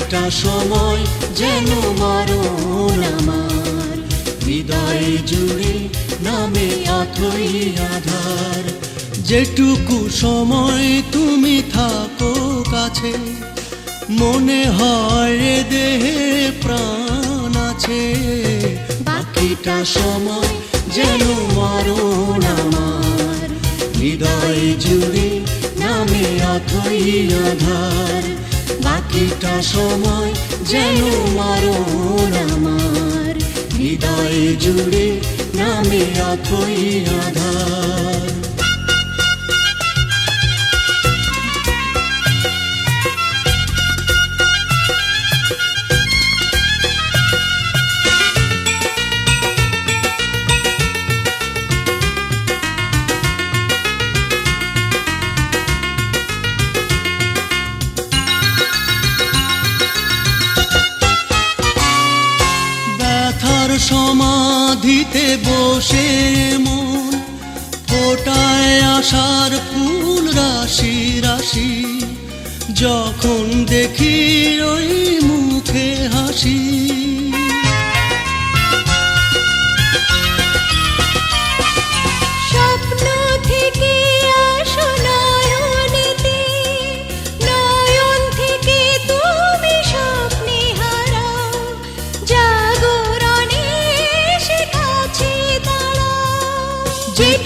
বাকিটা সময় যেন মরণ আমার। হৃদয় জুড়ে নামে অথই আধার। যেটুকু সময় তুমি থাকো কাছে, মনে হয় দেহে প্রাণ আছে। বাকিটা সময় যেন মরণ আমার। হৃদয় জুড়ে নামে অথই আধার। বাকিটা সময় যেন মরণ আমার। হৃদয়ে জুড়ে নামে আধার। সমাধিতে বসে মন ফোটায় আসার ফুল রাশি রাশি। যখন দেখি ওই মুখে হাসি।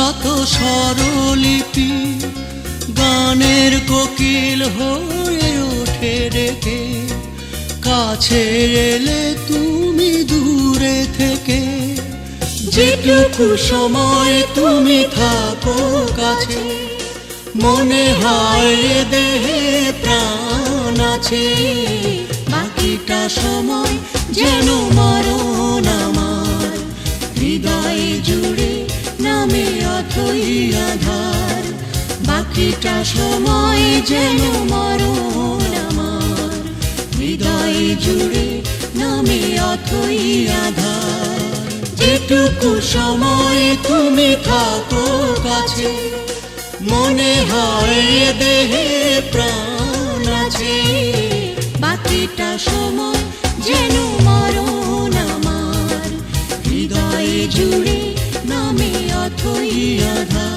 যত স্বরলিপি, গানের কোকিল হয়ে ওঠে ডেকে। কাছে এলে তুমি দূরে থেকে। যেটুকু সময় তুমি থাকো কাছে, মনে হয় দেহে প্রাণ আছে। বাকিটা সময় যেন মরণ আমার, হৃদয় জুড়ে নামে অথই বাকিটা সময় যেন মরণ আমার। হৃদয় জুড়ে নামে যেটুকু সময় তুমি থাকো কাছে, মনে হয় দেহে প্রাণ আছে। বাকিটা সময় যেন মরণ আমার। হৃদয় জুড়ে প্রিয় ধার